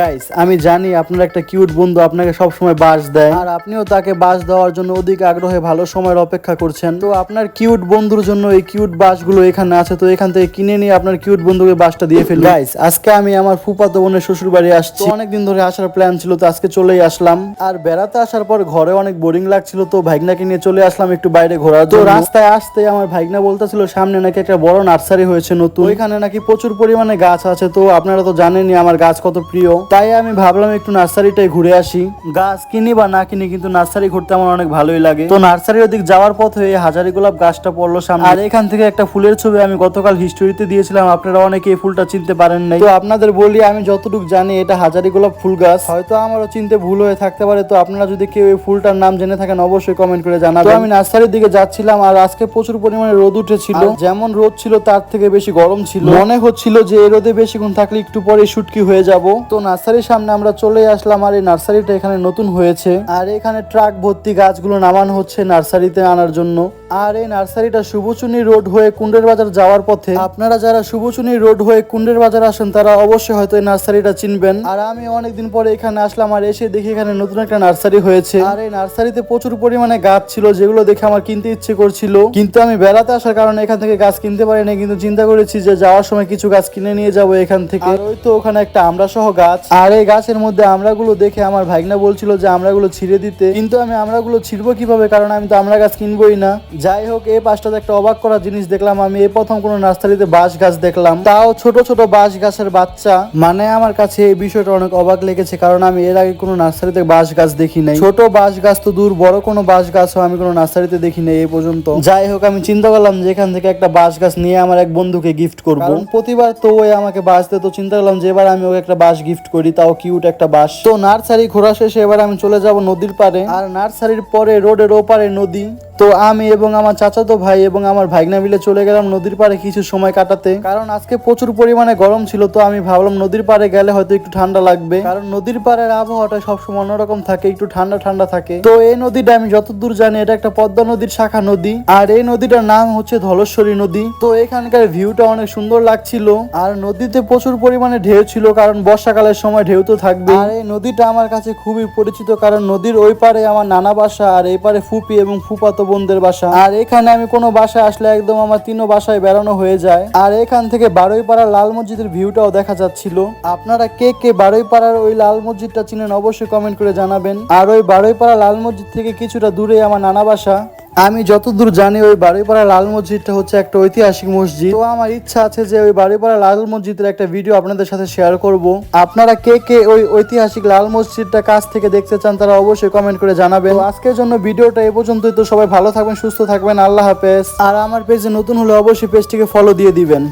Guys আমি জানি আপনার একটা কিউট বন্ধু আপনাকে সব সময় বাস দেয়। আর আপনিও তাকে বাস দেওয়ার জন্য অধিক আগ্রহে ভালো সময়ের অপেক্ষা করছেন। তো আপনার কিউট বন্ধুর জন্য এই কিউট বাসগুলো এখানে আছে, তো এখান থেকে কিনে নিয়ে আপনার কিউট বন্ধুকে বাসটা দিয়ে ফেলুন। গাইস আজকে আমি আমার ফুপাতো বোনের শ্বশুর বাড়ি আসছি অনেকদিন ধরে আসার প্ল্যান ছিল, তো আজকে চলেই আসলাম। আর বেড়াতে আসার পর ঘরে অনেক বোরিং লাগছিল, তো ভাইগনাকে নিয়ে চলে আসলাম একটু বাইরে ঘোরার তো রাস্তায় আসতে আমার ভাইগনা বলতেছিল, সামনে নাকি একটা বড় নার্সারি হয়েছে নতুন। ওইখানে নাকি প্রচুর পরিমাণে গাছ আছে, তো আপনারা তো জানেনই আমার গাছ কত প্রিয়। তাই আমি ভাবলাম একটু নার্সারিটাই ঘুরে আসি। গাছ কিনি বা না কিনি কিন্তু নার্সারি ঘুরতে আমার অনেক ভালোই লাগে। তো নার্সারির ওদিক যাওয়ার পথে হাজারি গোলাপ গাছটা পড়ল সামনে। আর এখান থেকে একটা ফুলের ছবি আমি গতকাল হিস্টোরিতে দিয়েছিলাম, আপনারা অনেকে এই ফুলটা চিনতে পারেন নাই। তো আপনাদের বলি, আমি যতটুকু জানি এটা হাজারি গোলাপ ফুল গাছ। হয়তো আমারও চিনতে ভুল হয়ে থাকতে পারে, তো আপনারা যদি কেউ এই ফুলটার নাম জেনে থাকেন, অবশ্যই কমেন্ট করে জানাবেন। আমি নার্সারির দিকে যাচ্ছিলাম, আর আজকে প্রচুর পরিমাণে রোদ উঠেছিল। যেমন রোদ ছিল, তার থেকে বেশি গরম ছিল। মনে হচ্ছিল যে এই রোদে বেশিক্ষণ থাকলে একটু পরে শুটকি হয়ে যাব। তো নার্সারির সামনে আমরা চলে আসলাম আর এই নার্সারিটা এখানে নতুন হয়েছে। আর এখানে ট্রাক ভর্তি গাছগুলো নামানো হচ্ছে নার্সারিতে আনার জন্য। আর এই নার্সারিটা শুভচুনি রোড হয়ে কুন্ডের বাজার যাওয়ার পথে। আপনারা যারা শুভচুনি রোড হয়ে কুন্ডের বাজার আসেন, তারা অবশ্যই হয়তো এই নার্সারিটা চিনবেন। আর আমি অনেকদিন পরে এখানে আসলাম আর এসে দেখি এখানে নতুন একটা নার্সারি হয়েছে। আর এই নার্সারিতে প্রচুর পরিমাণে গাছ ছিল, যেগুলো দেখে আমার কিনতে ইচ্ছে করছিল। কিন্তু আমি বেড়াতে আসার কারণে এখান থেকে গাছ কিনতে পারি না কিন্তু চিন্তা করেছি যে যাওয়ার সময় কিছু গাছ কিনে নিয়ে যাব এখান থেকে। আর ওই তো ওখানে একটা আমরা সহ গাছ। আর এই গাছের মধ্যে আমরাগুলো দেখে আমার ভাগনা বলছিল যে আমরাগুলো ছিঁড়ে দিতে। কিন্তু আমি আমরাগুলো ছিঁড়বো কীভাবে? কারণ আমি তো আমরা গাছ কিনবোই না। যাই হোক এই পাশটাতে একটা অবাক করা জিনিস দেখলাম। আমি এই প্রথম কোনো নার্সারিতে বাঁশ গাছ দেখলাম। তাও ছোট ছোট বাঁশ গাছের বাচ্চা। মানে আমার কাছে এই বিষয়টা অনেক অবাক লেগেছে কারণ আমি এর আগে কোনো নার্সারিতে বাঁশ গাছ দেখি নাই। ছোট বাঁশ গাছ তো দূর বড় কোনো বাঁশ গাছও আমি কোনো নার্সারিতে দেখি নাই এই পর্যন্ত। যাই হোক আমি চিন্তা করলাম যে এখান থেকে একটা বাঁশ গাছ নিয়ে আমার এক বন্ধুকে গিফট করব। প্রতিবার তো ওই আমাকে বাঁশ দেয় তো চিন্তা করলাম যে এবার আমি ওকে একটা বাঁশ গিফট করি, তাও কিউট একটা বাস। তো নার্সারি ঘোরা শেষে এবার আমি চলে যাব নদীর পারে আর নার্সারির পরে, রোডের ওপারে নদী। তো আমি এবং আমার চাচাতো ভাই এবং আমার ভাইগনা মিলে চলে গেলাম নদীর পাড়ে কিছু সময় কাটাতে। কারণ আজকে প্রচুর পরিমাণে গরম ছিল, তো আমি ভাবলাম নদীর পাড়ে গেলে হয়তো একটু ঠান্ডা লাগবে। কারণ নদীর পাড়ের আবহাওয়াটা সবসময় অন্যরকম থাকে, একটু ঠান্ডা ঠান্ডা থাকে। তো এই নদীটা আমি যতদূর জানি, এটা একটা পদ্মা নদীর শাখা নদী। আর এই নদীটার নাম হচ্ছে ধলেশ্বরী নদী। তো এখানকার ভিউটা অনেক সুন্দর লাগছিল। আর নদীতে প্রচুর পরিমাণে ঢেউ ছিল, কারণ বর্ষাকালের সময় ঢেউ তো থাকবে। আর এই নদীটা আমার কাছে খুবই পরিচিত, কারণ নদীর ওই পারে আমার নানা বাসা, আর এই পারে ফুপি এবং ফুপাতো বোনদের বাসা। আর এখানে আমি কোনো বাসায় আসলে একদম আমার তিনও বাসায় বেড়ানো হয়ে যায়। আর এখান থেকে বারুইপাড়া লাল মসজিদের ভিউটাও দেখা যাচ্ছিল। আপনারা কে কে বারোইপাড়ার ওই লাল মসজিদটা চিনেন অবশ্যই কমেন্ট করে জানাবেন। আর ওই বারুইপাড়া লাল মসজিদ থেকে কিছুটা দূরে আমার নানা বাসা। আমি যতদূর জানি ওই বাড়িপাড়া লাল মসজিদটা হচ্ছে একটা ঐতিহাসিক মসজিদ। তো আমার ইচ্ছা আছে যে ওই বাড়িপাড়া লাল মসজিদের একটা ভিডিও আপনাদের সাথে শেয়ার করব। আপনারা কে কে ওই ঐতিহাসিক লাল মসজিদটা কাছ থেকে দেখতে চান তারা অবশ্যই কমেন্ট করে জানাবেন। আজকের জন্য ভিডিওটা এ পর্যন্তই। তো সবাই ভালো থাকবেন, সুস্থ থাকবেন। আল্লাহ হাফেজ। আর আমার পেজে নতুন হলে অবশ্যই পেজটিকে ফলো দিয়ে দিবেন।